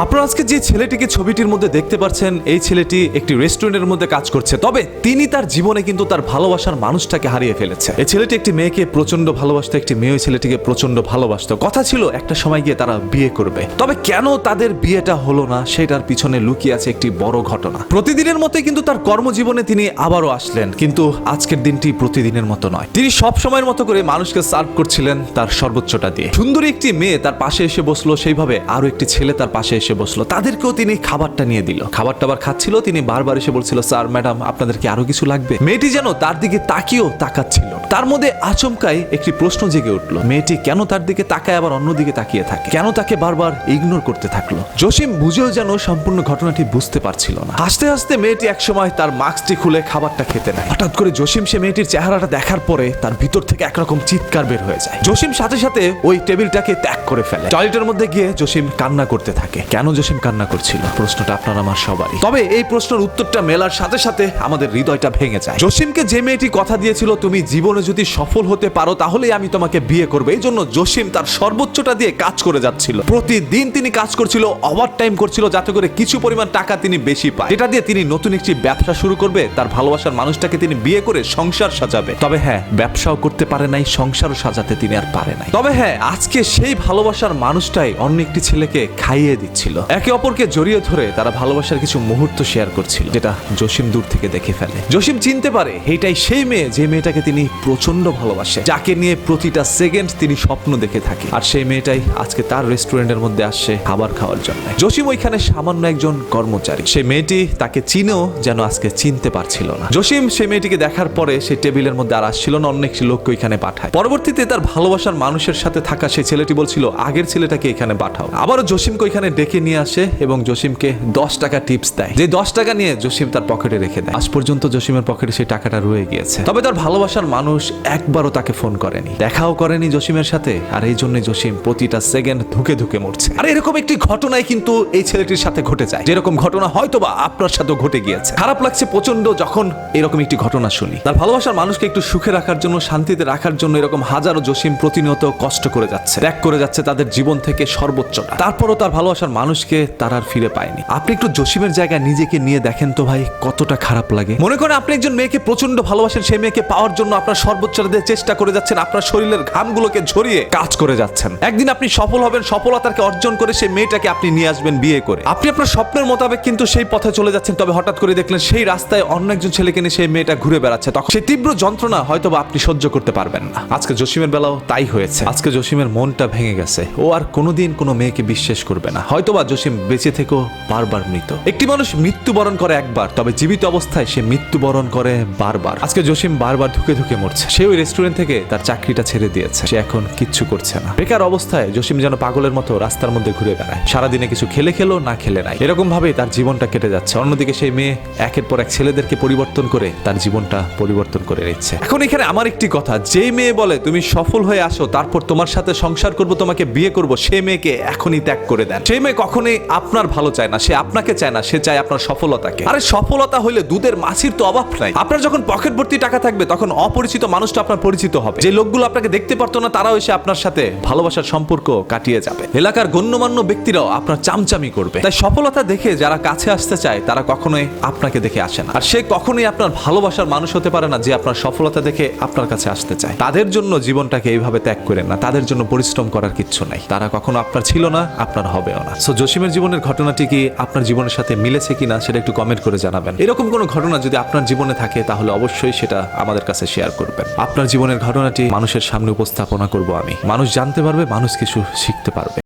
আপনারা আজকে যে ছেলেটিকে ছবিটির মধ্যে দেখতে পাচ্ছেন, এই ছেলেটি একটি রেস্টুরেন্টের মধ্যে কাজ করছে। তবে তিনি তার জীবনে কিন্তু তার ভালোবাসার মানুষটাকে হারিয়ে ফেলেছে। এই ছেলেটি একটি মেয়েকে প্রচণ্ড ভালোবাসতো, একটি মেয়ে ছেলেটিকে প্রচণ্ড ভালোবাসতো। কথা ছিল, একটা সময় গিয়ে তারা বিয়ে করবে। তবে কেন তাদের বিয়েটা হলো না, সেটার পিছনে লুকিয়ে আছে একটি বড় ঘটনা। প্রতিদিনের মতো কিন্তু তার কর্মজীবনে তিনি আবারও আসলেন, কিন্তু আজকের দিনটি প্রতিদিনের মতো নয়। তিনি সব সময়ের মতো করে মানুষকে সার্ভ করছিলেন তার সর্বোচ্চটা দিয়ে। সুন্দরী একটি মেয়ে তার পাশে এসে বসল, সেইভাবে আরও একটি ছেলে তার পাশে এসে বসল। তাদেরকেও তিনি খাবারটা নিয়ে দিল। খাবার টাবার খাচ্ছিল, তিনি বারবার এসে বলছিল, স্যার, ম্যাডাম, আপনাদের কি আরও কিছু লাগবে? মেয়েটি যেন তার দিকে তাকিয়েও তাকাচ্ছিল। তার মধ্যে আচমকাই একটি প্রশ্ন জেগে উঠল। মেয়েটি কেন তার দিকে তাকায়, আবার অন্যদিকে তাকিয়ে থাকে? কেন তাকে বারবার ইগনোর করতে থাকল? জসিম বুঝেও যেন সম্পূর্ণ ঘটনাটি বুঝতে পারছিল না। হাসতে হাসতে মেয়েটি একসময় তার মাস্কটি খুলে খাবারটা খেতে নেয়। হঠাৎ করে জসিম সে মেয়েটির চেহারাটা দেখার পরে তার ভিতর থেকে একরকম চিৎকার বের হয়ে যায়। জসিম সাথে সাথে ওই টেবিলটাকে ত্যাগ করে ফেলে। টয়লেটের মধ্যে গিয়ে জসিম কান্না করতে থাকে। কেন জসিম কান্না করছিল? প্রশ্নটা আপনার আমার সবারই। তবে এই প্রশ্নের উত্তরটা মেলার সাথে সাথে আমাদের হৃদয়টা ভেঙে যায়। জসিমকে যে মেয়েটি কথা দিয়েছিল তুমি জীবনে যদি সফল হতে পারো তাহলেই আমি তোমাকে বিয়ে করব। এই জন্য জসিম তার সর্বোচ্চটা দিয়ে কাজ করে যাচ্ছিল। প্রতিদিন তিনি কাজ করছিল ওভার টাইম করছিল যাতে করে কিছু পরিমাণ টাকা তিনি বেশি পায়। এটা দিয়ে তিনি নতুন একটি ব্যবসা শুরু করবে তার ভালোবাসার মানুষটাকে তিনি বিয়ে করে সংসার সাজাবে। তবে হ্যাঁ ব্যবসাও করতে পারে নাই সংসারও সাজাতে তিনি আর পারে নাই। তবে হ্যাঁ আজকে সেই ভালোবাসার মানুষটাই অন্য একটি ছেলেকে খাইয়ে দিচ্ছিল একে অপরকে জড়িয়ে ধরে তারা ভালোবাসার কিছু মুহূর্ত শেয়ার করছিল, যেটা জসিম দূর থেকে দেখে ফেলে। জসিম চিনতে পারে এইটাই সেই মেয়ে যে মেয়েটাকে তিনি প্রচণ্ড ভালোবাসে, যাকে নিয়ে প্রতিটা সেকেন্ড তিনি স্বপ্ন দেখে থাকে। আর সেই মেয়েটাই আজকে তার রেস্টুরেন্টের মধ্যে আসছে খাবার খাওয়ার জন্য। জসিম ওইখানে সামান্য একজন কর্মচারী। সেই মেয়েটি তাকে চিনেও যেন আজকে চিনতে পারছিল না। জসিম সেই মেয়েটিকে দেখার পরে সেই টেবিলের মধ্যে আর আসছিল না, অন্য একটি লোককে ওইখানে পাঠায়। পরবর্তীতে তার ভালোবাসার মানুষের সাথে থাকা সেই ছেলেটি বলছিল, আগের ছেলেটাকে এখানে পাঠাও। আবারও জসিমকে ওইখানে ডেকে নিয়ে আসে এবং জসিমকে দশ টাকা টিপস দেয়। যে দশ টাকা নিয়ে জসিম তার পকেটে রেখে দেয়। আজ পর্যন্ত জসিমের পকেটে সেই টাকাটা রয়ে গিয়েছে। তবে তার ভালোবাসার মানুষ একবারও তাকে ফোন করেনি। দেখাও করেনি জসিমের সাথে, আর এই জন্য জসিম প্রতিটা সেকেন্ড ধুকে ধুকে মরছে। আর এরকম একটি ঘটনাই কিন্তু এই ছেলেটির সাথে ঘটে যায়। যেরকম ঘটনা হয়তোবা আপনার সাথেও ঘটে গিয়েছে। খারাপ লাগছে প্রচণ্ড যখন এরকম একটি ঘটনা শুনি। তার ভালোবাসার মানুষকে একটু সুখে রাখার জন্য, শান্তিতে রাখার জন্য এরকম হাজারো জসিম প্রতিনিয়ত কষ্ট করে যাচ্ছে। ত্যাগ করে যাচ্ছে তাদের জীবন থেকে সর্বোচ্চটা। তারপরও তার ভালোবাসার মানুষকে তার আর ফিরে পায়নি। আপনি একটু জসিমের জায়গায় নিজেকে নিয়ে দেখেন তো ভাই, কতটা খারাপ লাগে। মনে করেন আপনি একজন মেয়েকে প্রচণ্ড ভালোবাসেন, সেই মেয়েকে পাওয়ার জন্য আপনার সর্বোচ্চ দিয়ে চেষ্টা করে যাচ্ছেন, আপনার শরীরের ঘামগুলোকে ঝরিয়ে কাজ করে যাচ্ছেন। একদিন আপনি সফল হবেন, সফলতাকে অর্জন করে সেই মেয়েটাকে আপনি নিয়ে আসবেন বিয়ে করে। আপনি আপনার স্বপ্নের মোতাবেক কিন্তু সেই পথে চলে যাচ্ছেন, তবে হঠাৎ করে দেখলেন সেই রাস্তায় অন্য একজন ছেলেকে নিয়ে সেই মেয়েটা ঘুরে বেড়াচ্ছে। তখন সেই তীব্র যন্ত্রণা হয়তো আপনি সহ্য করতে পারবেন না। আজকে জসিমের বেলাও তাই হয়েছে। আজকে জসিমের মনটা ভেঙে গেছে। ও আর কোনোদিন কোনো মেয়েকে বিশ্বাস করবে না। হয়তোবা জসিম বেঁচে থেকেও বারবার মৃত। একটি মানুষ মৃত্যুবরণ করে একবার, তবে জীবিত অবস্থায় সে মৃত্যুবরণ করে বারবার। আজকে জসিম বারবার ধুকে ধুকে মরছে। সে ওই রেস্টুরেন্ট থেকে তার চাকরিটা ছেড়ে দিয়েছে। সে এখন কিচ্ছু করছে না। বেকার অবস্থায় জসিম যেন পাগলের মতো রাস্তার মধ্যে ঘুরে বেড়ায়। সারাদিনে কিছু খেলে খেলো, না খেলে নাই। এরকম ভাবেই তার জীবনটা কেটে যাচ্ছে। অন্যদিকে সেই মেয়ে একের পর এক ছেলেদেরকে পরিবর্তন করে তার জীবনটা পরিবর্তন করে নিচ্ছে। এখন এখানে আমার একটি কথা, যেই মেয়ে বলে, তুমি সফল হয়ে আসো, তারপর তোমার সাথে সংসার করব, তোমাকে বিয়ে করব, সে মেয়েকে এখনই ত্যাগ করে দেন। সেই মেয়ে কখনোই আপনার ভালো চায় না, সে আপনাকে চায় না, সে চায় আপনার সফলতাকে। আরে সফলতা হইলে দুধের মাছির তো অভাব নাই। আপনার যখন পকেট ভর্তি টাকা থাকবে, তখন অপরিচিত মানুষটা আপনার পরিচিত হবে। যে লোকগুলো আপনাকে দেখতে পারতো না, তারাও এসে আপনার সাথে ভালোবাসার সম্পর্ক কাটিয়ে যাবে। এলাকার গণ্যমান্য ব্যক্তিরাও আপনার চামচামি করবে। তাই সফলতা দেখে যারা কাছে আসতে চায়, তারা কখনোই আপনাকে দেখে আসে না। আর সে কখনোই আপনার ভালোবাসার মানুষ হতে পারে না, যে আপনার সফলতা দেখে আপনার কাছে আসতে চায়। তাদের জন্য জীবনটাকে এইভাবে ত্যাগ করেন না। তাদের জন্য পরিশ্রম করার কিচ্ছু নাই। তারা কখনো আপনার ছিল না, আপনার হবেও না। সো জসিমের জীবনের ঘটনাটি কি আপনার জীবনের সাথে মিলেছে কিনা সেটা একটু কমেন্ট করে জানাবেন। এরকম কোনো ঘটনা যদি আপনার জীবনে থাকে, তাহলে অবশ্যই সেটা আমাদের কাছে শেয়ার করবেন। আপনার জীবনের ঘটনাটি মানুষের সামনে উপস্থাপনা করব আমি। মানুষ জানতে পারবে, মানুষ কিছু শিখতে পারবে।